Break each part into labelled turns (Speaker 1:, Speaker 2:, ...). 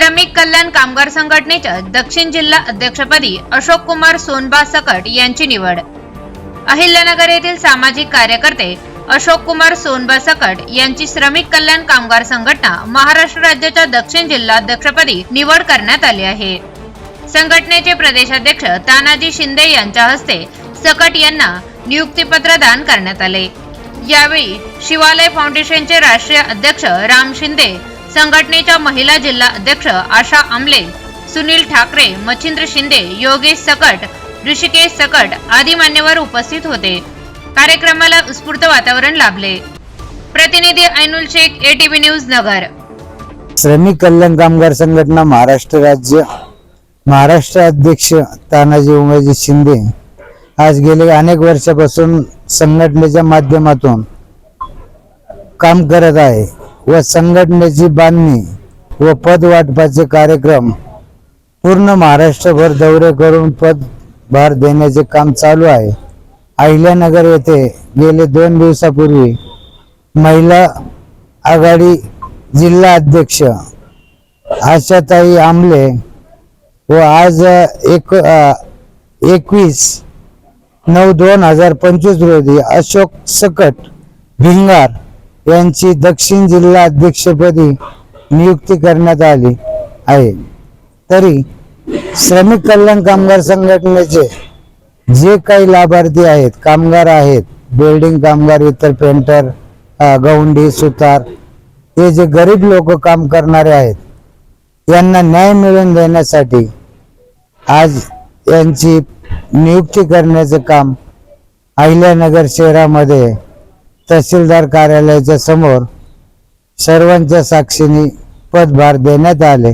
Speaker 1: श्रमिक कल्याण कामगार संघटनेच्या दक्षिण जिल्हा अध्यक्षपदी अशोक कुमार सोनबा सकट यांची निवड. अहिल्यानगर येथील सामाजिक कार्यकर्ते अशोक कुमार सोनबा सकट यांची श्रमिक कल्याण कामगार संघटना महाराष्ट्र राज्याच्या दक्षिण जिल्हा अध्यक्षपदी निवड करण्यात आली आहे. संघटनेचे प्रदेशाध्यक्ष तानाजी शिंदे यांच्या हस्ते सकट यांना नियुक्तीपत्र दान करण्यात आले. यावेळी शिवालय फाउंडेशनचे राष्ट्रीय अध्यक्ष राम शिंदे संघटनेच्या महिला जिल्हा अध्यक्ष आशा आमले सुनील ठाकरे मच्छिंद्र शिंदे योगेश सकट ऋषिकेश सकट आदी मान्यवर उपस्थित होते. कार्यक्रमाला उत्स्फूर्त वातावरण लाभले. प्रतिनिधी ऐनुल शेख एटीव्ही न्यूज नगर.
Speaker 2: श्रमिक कल्याण कामगार संघटना महाराष्ट्र राज्य महाराष्ट्र अध्यक्ष तानाजी उमेजी शिंदे आज गेले अनेक वर्षापासून संघटनेच्या माध्यमातून काम करत आहे. व संघटनेची बांधणी व पद वाटपाचे कार्यक्रम पूर्ण महाराष्ट्रभर दौरे करून पद भार देण्याचे काम चालू आहे. अहिल्यानगर येथे गेले दोन दिवसापूर्वी महिला आघाडी जिल्हा अध्यक्ष आशाताई आमले व आज एक एकवीस नऊ दोन हजार पंचवीस रोजी अशोक सकट भिंगार यांची दक्षिण जिल्हा अध्यक्षपदी नियुक्ती करण्यात आली आहे. तरी श्रमिक कल्याण कामगार संघटनेचे जे काही लाभार्थी आहेत कामगार आहेत बिल्डिंग कामगार इतर पेंटर गवंडी गौंडी सुतार हे जे गरीब लोक काम करणारे आहेत यांना न्याय मिळवून देण्यासाठी आज यांची नियुक्ती करण्याचे काम अहिल्यानगर शहरामध्ये तहसीलदार कार्यालयाच्या समोर सर्वांच्या साक्षीने पदभार देण्यात आले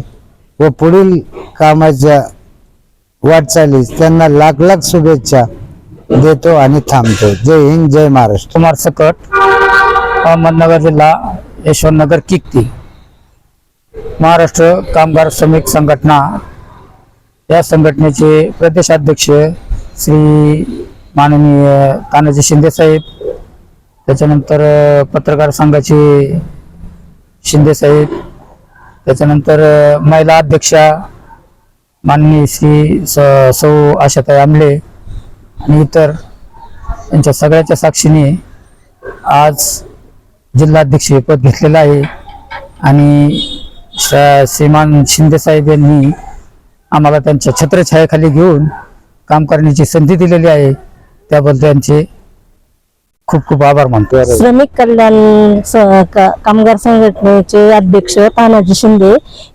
Speaker 2: व पुढील कामाच्या वाटचालीस त्यांना लाख लाख शुभेच्छा देतो आणि थांबतो. जय हिंद जय महाराष्ट्र.
Speaker 3: कुमार सकट अहमदनगर जिल्हा यशवंतनगर किक्ती. महाराष्ट्र कामगार श्रमिक संघटना या संघटनेचे प्रदेशाध्यक्ष श्री माननीय तानाजी शिंदेसाहेब त्याच्यानंतर पत्रकार संघाचे शिंदे साहेब त्याच्यानंतर महिला अध्यक्षा माननीय श्री स सौ आशाताई आमले आणि इतर यांच्या सगळ्याच्या साक्षीने आज जिल्हाध्यक्ष हे पद घेतलेलं आहे. आणि श- श्रीमान शिंदेसाहेब यांनी आम्हाला त्यांच्या छत्रछायाखाली घेऊन काम करण्याची संधी दिलेली आहे. त्याबद्दल त्यांचे खूप खूप आभार मानतो
Speaker 4: श्रमिक कल्याण स- का- कामगार संघटनेचे अध्यक्ष तानाजी शिंदे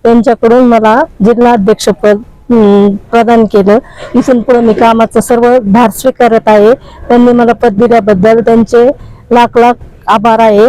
Speaker 4: यांच्याकडून मला जिल्हा अध्यक्षपद पद प्रदान केलं. इथून पुढे मी कामाचा सर्व भार स्वीकारत आहे. त्यांनी मला पद दिल्याबद्दल त्यांचे लाख लाख आभार आहे.